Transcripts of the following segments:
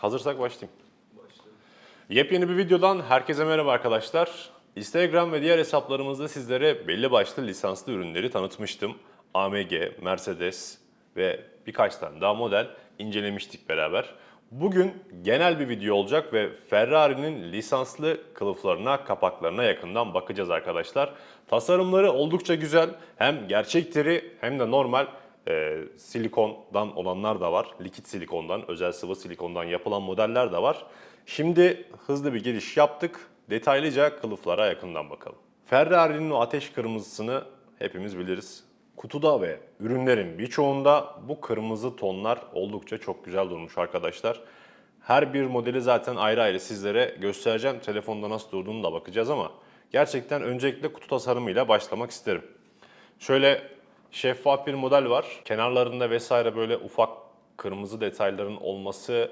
Hazırsak başlayayım. Yepyeni bir videodan herkese merhaba arkadaşlar. Instagram ve diğer hesaplarımızda sizlere belli başlı lisanslı ürünleri tanıtmıştım. AMG, Mercedes ve birkaç tane daha model incelemiştik beraber. Bugün genel bir video olacak ve Ferrari'nin lisanslı kılıflarına, kapaklarına yakından bakacağız arkadaşlar. Tasarımları oldukça güzel. Hem gerçek deri hem de normal e, silikondan olanlar da var. Likit silikondan, özel sıvı silikondan yapılan modeller de var. Şimdi hızlı bir giriş yaptık. Detaylıca kılıflara yakından bakalım. Ferrari'nin o ateş kırmızısını hepimiz biliriz. Kutuda ve ürünlerin birçoğunda bu kırmızı tonlar oldukça çok güzel durmuş arkadaşlar. Her bir modeli zaten ayrı ayrı sizlere göstereceğim. Telefonda nasıl durduğunu da bakacağız ama gerçekten öncelikle kutu tasarımıyla başlamak isterim. Şöyle şeffaf bir model var. Kenarlarında vesaire böyle ufak kırmızı detayların olması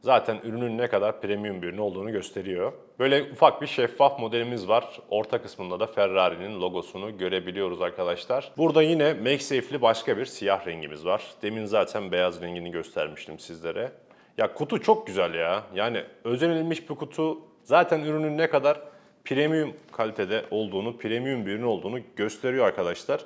zaten ürünün ne kadar premium bir ürün olduğunu gösteriyor. Böyle ufak bir şeffaf modelimiz var. Orta kısmında da Ferrari'nin logosunu görebiliyoruz arkadaşlar. Burada yine MagSafe'li başka bir siyah rengimiz var. Demin zaten beyaz rengini göstermiştim sizlere. Ya kutu çok güzel ya. Yani özenilmiş bir kutu. Zaten ürünün ne kadar premium kalitede olduğunu, premium bir ürün olduğunu gösteriyor arkadaşlar.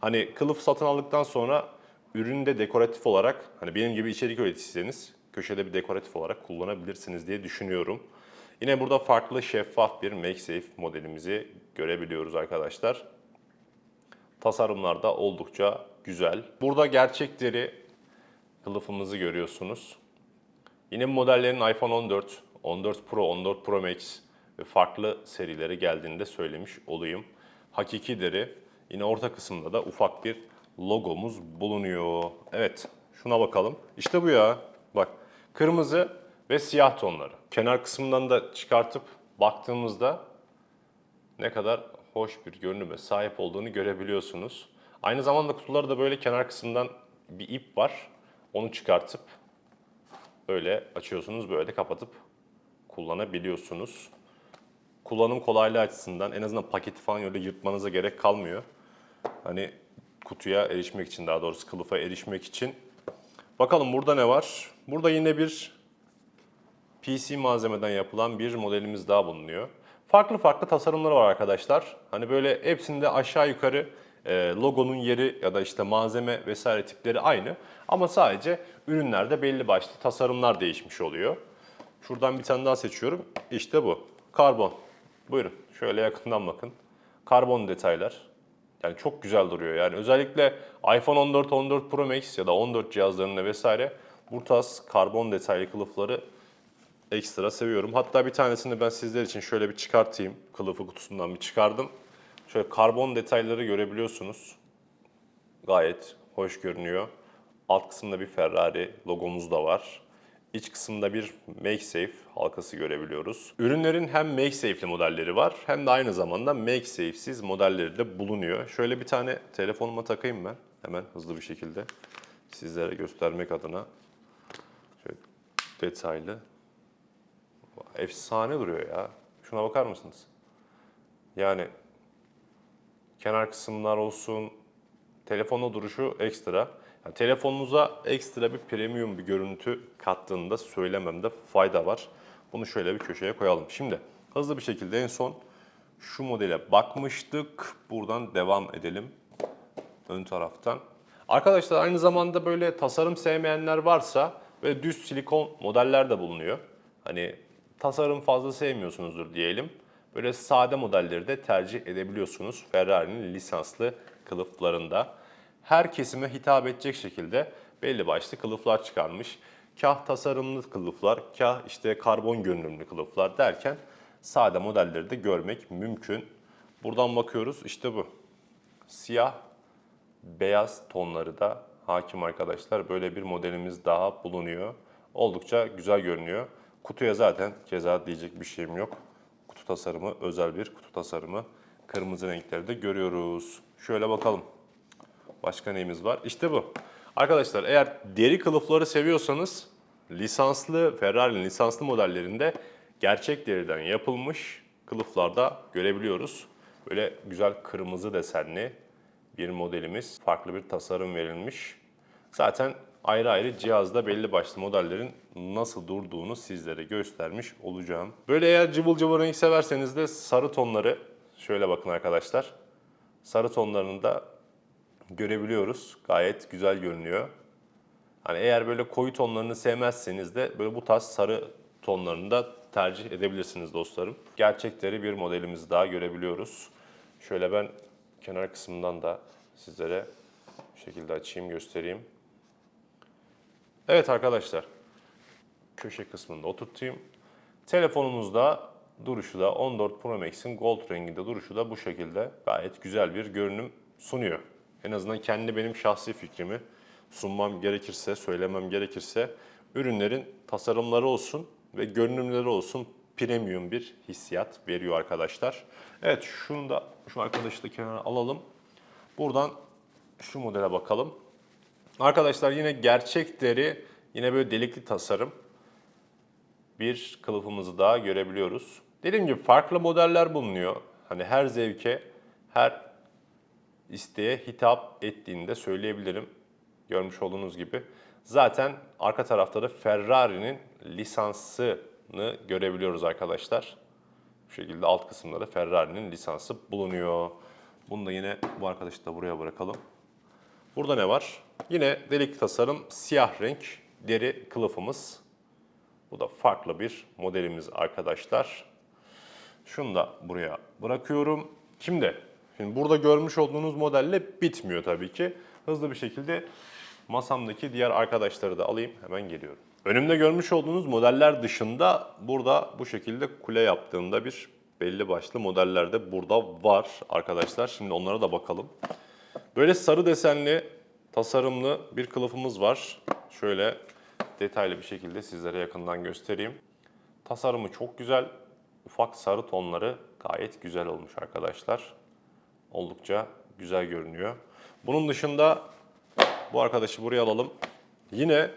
Hani kılıf satın aldıktan sonra üründe dekoratif olarak hani benim gibi içerik üreticiyseniz köşede bir dekoratif olarak kullanabilirsiniz diye düşünüyorum. Yine burada farklı şeffaf bir MagSafe modelimizi görebiliyoruz arkadaşlar. Tasarımlar da oldukça güzel. Burada gerçek deri kılıfımızı görüyorsunuz. Yine bu modellerin iPhone 14, 14 Pro, 14 Pro Max ve farklı serileri geldiğini de söylemiş olayım. Hakiki deri. Yine orta kısımda da ufak bir logomuz bulunuyor. Evet, şuna bakalım. İşte bu ya. Bak, kırmızı ve siyah tonları. Kenar kısmından da çıkartıp baktığımızda ne kadar hoş bir görünüme sahip olduğunu görebiliyorsunuz. Aynı zamanda kutularda böyle kenar kısmından bir ip var. Onu çıkartıp böyle açıyorsunuz, böyle kapatıp kullanabiliyorsunuz. Kullanım kolaylığı açısından en azından paketi falan öyle yırtmanıza gerek kalmıyor. Hani kutuya erişmek için daha doğrusu kılıfa erişmek için. Bakalım burada ne var? Burada yine bir PC malzemeden yapılan bir modelimiz daha bulunuyor. Farklı farklı tasarımları var arkadaşlar. Hani böyle hepsinde aşağı yukarı e, logonun yeri ya da işte malzeme vesaire tipleri aynı. Ama sadece ürünlerde belli başlı tasarımlar değişmiş oluyor. Şuradan bir tane daha seçiyorum. İşte bu. Karbon. Buyurun. Şöyle yakından bakın. Karbon detaylar. Yani çok güzel duruyor. Yani özellikle iPhone 14, 14 Pro Max ya da 14 cihazlarında vesaire bu tarz karbon detaylı kılıfları ekstra seviyorum. Hatta bir tanesini ben sizler için şöyle bir çıkartayım. Kılıfı kutusundan bir çıkardım. Şöyle karbon detayları görebiliyorsunuz. Gayet hoş görünüyor. Alt kısımda bir Ferrari logomuz da var. İç kısımda bir MagSafe halkası görebiliyoruz. Ürünlerin hem MagSafe'li modelleri var hem de aynı zamanda MagSafe'siz modelleri de bulunuyor. Şöyle bir tane telefonuma takayım ben hemen hızlı bir şekilde sizlere göstermek adına. Şöyle detaylı. Efsane duruyor ya. Şuna bakar mısınız? Yani kenar kısımlar olsun, telefonla duruşu ekstra. Yani telefonunuza ekstra bir premium bir görüntü kattığında söylememde fayda var. Bunu şöyle bir köşeye koyalım. Şimdi hızlı bir şekilde en son şu modele bakmıştık. Buradan devam edelim ön taraftan. Arkadaşlar aynı zamanda böyle tasarım sevmeyenler varsa ve düz silikon modeller de bulunuyor. Hani tasarım fazla sevmiyorsunuzdur diyelim. Böyle sade modelleri de tercih edebiliyorsunuz Ferrari'nin lisanslı kılıflarında. Her kesime hitap edecek şekilde belli başlı kılıflar çıkarmış. Kah tasarımlı kılıflar, kah işte karbon görünümlü kılıflar derken sade modelleri de görmek mümkün. Buradan bakıyoruz işte bu. Siyah beyaz tonları da hakim arkadaşlar. Böyle bir modelimiz daha bulunuyor. Oldukça güzel görünüyor. Kutuya zaten keza diyecek bir şeyim yok. Kutu tasarımı özel bir kutu tasarımı. Kırmızı renkleri de görüyoruz. Şöyle bakalım. Başka neyimiz var? İşte bu. Arkadaşlar eğer deri kılıfları seviyorsanız lisanslı Ferrari'nin lisanslı modellerinde gerçek deriden yapılmış kılıflarda görebiliyoruz. Böyle güzel kırmızı desenli bir modelimiz. Farklı bir tasarım verilmiş. Zaten ayrı ayrı cihazda belli başlı modellerin nasıl durduğunu sizlere göstermiş olacağım. Böyle eğer cıvıl cıvıl renk severseniz de sarı tonları şöyle bakın arkadaşlar. Sarı tonlarını da görebiliyoruz. Gayet güzel görünüyor. Hani eğer böyle koyu tonlarını sevmezseniz de böyle bu tarz sarı tonlarını da tercih edebilirsiniz dostlarım. Gerçekleri bir modelimizi daha görebiliyoruz. Şöyle ben kenar kısmından da sizlere bu şekilde açayım göstereyim. Evet arkadaşlar köşe kısmında oturtayım. Telefonumuzda duruşu da 14 Pro Max'in gold renginde duruşu da bu şekilde gayet güzel bir görünüm sunuyor. En azından kendi benim şahsi fikrimi sunmam gerekirse, söylemem gerekirse ürünlerin tasarımları olsun ve görünümleri olsun premium bir hissiyat veriyor arkadaşlar. Evet şunu da şu arkadaşı da kenara alalım. Buradan şu modele bakalım. Arkadaşlar yine gerçek deri, yine böyle delikli tasarım bir kılıfımızı daha görebiliyoruz. Dediğim gibi farklı modeller bulunuyor. Hani her zevke, her isteğe hitap ettiğini de söyleyebilirim. Görmüş olduğunuz gibi. Zaten arka tarafta da Ferrari'nin lisansını görebiliyoruz arkadaşlar. Bu şekilde alt kısımda da Ferrari'nin lisansı bulunuyor. Bunu da yine bu arkadaşı da buraya bırakalım. Burada ne var? Yine delik tasarım siyah renk deri kılıfımız. Bu da farklı bir modelimiz arkadaşlar. Şunu da buraya bırakıyorum. Şimdi, şimdi burada görmüş olduğunuz modelle bitmiyor tabii ki. Hızlı bir şekilde masamdaki diğer arkadaşları da alayım. Hemen geliyorum. Önümde görmüş olduğunuz modeller dışında burada bu şekilde kule yaptığımda bir belli başlı modeller de burada var arkadaşlar. Şimdi onlara da bakalım. Böyle sarı desenli, tasarımlı bir kılıfımız var. Şöyle detaylı bir şekilde sizlere yakından göstereyim. Tasarımı çok güzel. Ufak sarı tonları gayet güzel olmuş arkadaşlar. Oldukça güzel görünüyor. Bunun dışında bu arkadaşı buraya alalım. Yine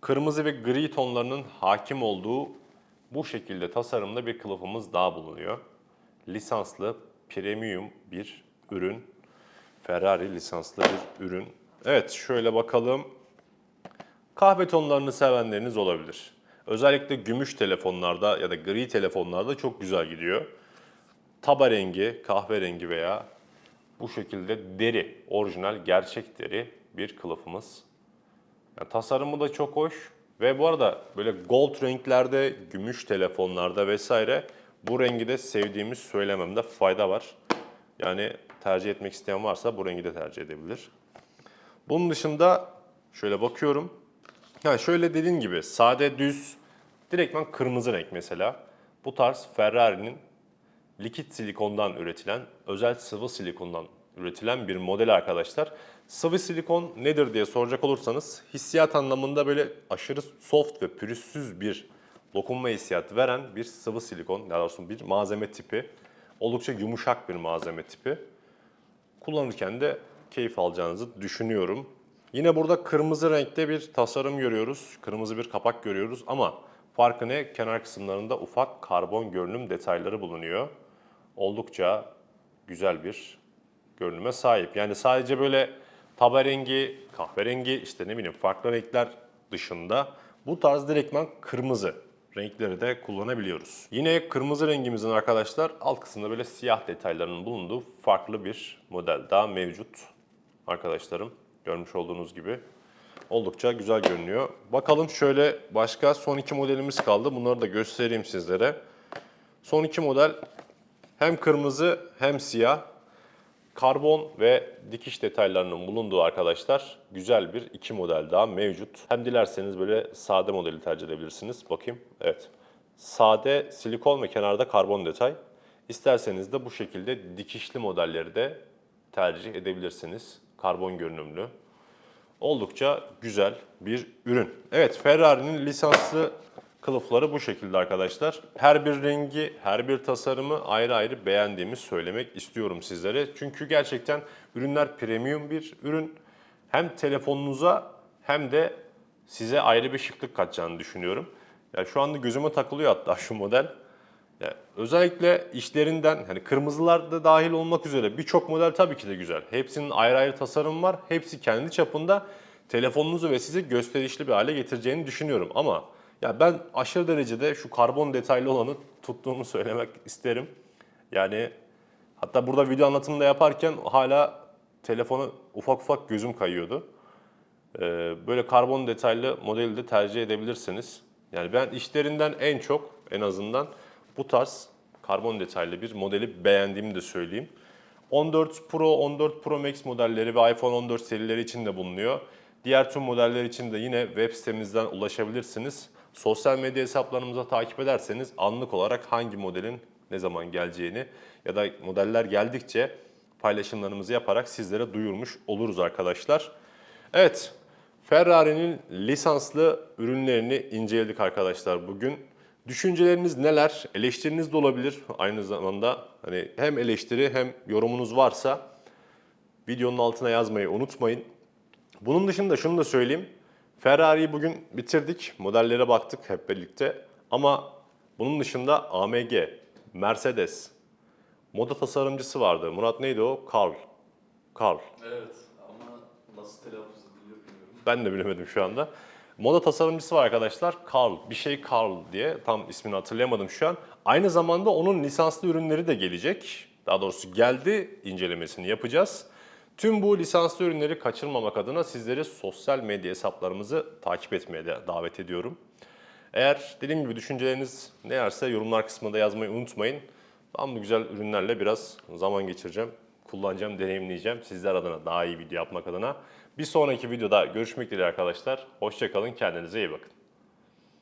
kırmızı ve gri tonlarının hakim olduğu bu şekilde tasarımda bir kılıfımız daha bulunuyor. Lisanslı premium bir ürün. Ferrari lisanslı bir ürün. Evet şöyle bakalım. Kahve tonlarını sevenleriniz olabilir. Özellikle gümüş telefonlarda ya da gri telefonlarda çok güzel gidiyor. Taba rengi, kahverengi veya bu şekilde deri, orijinal gerçek deri bir kılıfımız. Yani tasarımı da çok hoş ve bu arada böyle gold renklerde, gümüş telefonlarda vesaire bu rengi de sevdiğimiz söylememde fayda var. Yani tercih etmek isteyen varsa bu rengi de tercih edebilir. Bunun dışında şöyle bakıyorum. Yani şöyle dediğim gibi sade düz direktmen kırmızı renk mesela. Bu tarz Ferrari'nin likit silikondan üretilen, özel sıvı silikondan üretilen bir model arkadaşlar. Sıvı silikon nedir diye soracak olursanız hissiyat anlamında böyle aşırı soft ve pürüzsüz bir dokunma hissiyatı veren bir sıvı silikon, daha doğrusu bir malzeme tipi. Oldukça yumuşak bir malzeme tipi. Kullanırken de keyif alacağınızı düşünüyorum. Yine burada kırmızı renkte bir tasarım görüyoruz. Kırmızı bir kapak görüyoruz ama farkı ne? Kenar kısımlarında ufak karbon görünüm detayları bulunuyor. Oldukça güzel bir görünüme sahip. Yani sadece böyle taba rengi, kahverengi, işte ne bileyim farklı renkler dışında bu tarz direktman kırmızı renkleri de kullanabiliyoruz. Yine kırmızı rengimizin arkadaşlar alt kısmında böyle siyah detaylarının bulunduğu farklı bir model daha mevcut arkadaşlarım. Görmüş olduğunuz gibi oldukça güzel görünüyor. Bakalım şöyle başka son iki modelimiz kaldı. Bunları da göstereyim sizlere. Son iki model hem kırmızı hem siyah. Karbon ve dikiş detaylarının bulunduğu arkadaşlar güzel bir iki model daha mevcut. Hem dilerseniz böyle sade modeli tercih edebilirsiniz. Bakayım. Evet. Sade silikon ve kenarda karbon detay. İsterseniz de bu şekilde dikişli modelleri de tercih edebilirsiniz. Karbon görünümlü. Oldukça güzel bir ürün. Evet Ferrari'nin lisanslı kılıfları bu şekilde arkadaşlar. Her bir rengi, her bir tasarımı ayrı ayrı beğendiğimi söylemek istiyorum sizlere. Çünkü gerçekten ürünler premium bir ürün. Hem telefonunuza hem de size ayrı bir şıklık katacağını düşünüyorum. Ya şu anda gözüme takılıyor hatta şu model. Ya özellikle işlerinden hani kırmızılar da dahil olmak üzere birçok model tabii ki de güzel. Hepsinin ayrı ayrı tasarım var. Hepsi kendi çapında telefonunuzu ve sizi gösterişli bir hale getireceğini düşünüyorum. Ama ya ben aşırı derecede şu karbon detaylı olanı tuttuğumu söylemek isterim. Yani hatta burada video anlatımında yaparken hala telefonu ufak ufak gözüm kayıyordu. Ee, böyle karbon detaylı modeli de tercih edebilirsiniz. Yani ben işlerinden en çok en azından bu tarz karbon detaylı bir modeli beğendiğimi de söyleyeyim. 14 Pro, 14 Pro Max modelleri ve iPhone 14 serileri için de bulunuyor. Diğer tüm modeller için de yine web sitemizden ulaşabilirsiniz. Sosyal medya hesaplarımıza takip ederseniz anlık olarak hangi modelin ne zaman geleceğini ya da modeller geldikçe paylaşımlarımızı yaparak sizlere duyurmuş oluruz arkadaşlar. Evet, Ferrari'nin lisanslı ürünlerini inceledik arkadaşlar bugün. Düşünceleriniz neler? Eleştiriniz de olabilir. Aynı zamanda hani hem eleştiri hem yorumunuz varsa videonun altına yazmayı unutmayın. Bunun dışında şunu da söyleyeyim. Ferrari'yi bugün bitirdik. Modellere baktık hep birlikte. Ama bunun dışında AMG, Mercedes, moda tasarımcısı vardı. Murat neydi o? Carl. Carl. Evet ama nasıl telaffuz ediliyor bilmiyorum. Ben de bilemedim şu anda. Moda tasarımcısı var arkadaşlar. Carl, bir şey Carl diye tam ismini hatırlayamadım şu an. Aynı zamanda onun lisanslı ürünleri de gelecek. Daha doğrusu geldi, incelemesini yapacağız. Tüm bu lisanslı ürünleri kaçırmamak adına sizleri sosyal medya hesaplarımızı takip etmeye de davet ediyorum. Eğer dediğim gibi düşünceleriniz neyse yorumlar kısmında yazmayı unutmayın. Ben bu güzel ürünlerle biraz zaman geçireceğim. Kullanacağım, deneyimleyeceğim. Sizler adına daha iyi video yapmak adına. Bir sonraki videoda görüşmek dileğiyle arkadaşlar. Hoşçakalın, kendinize iyi bakın.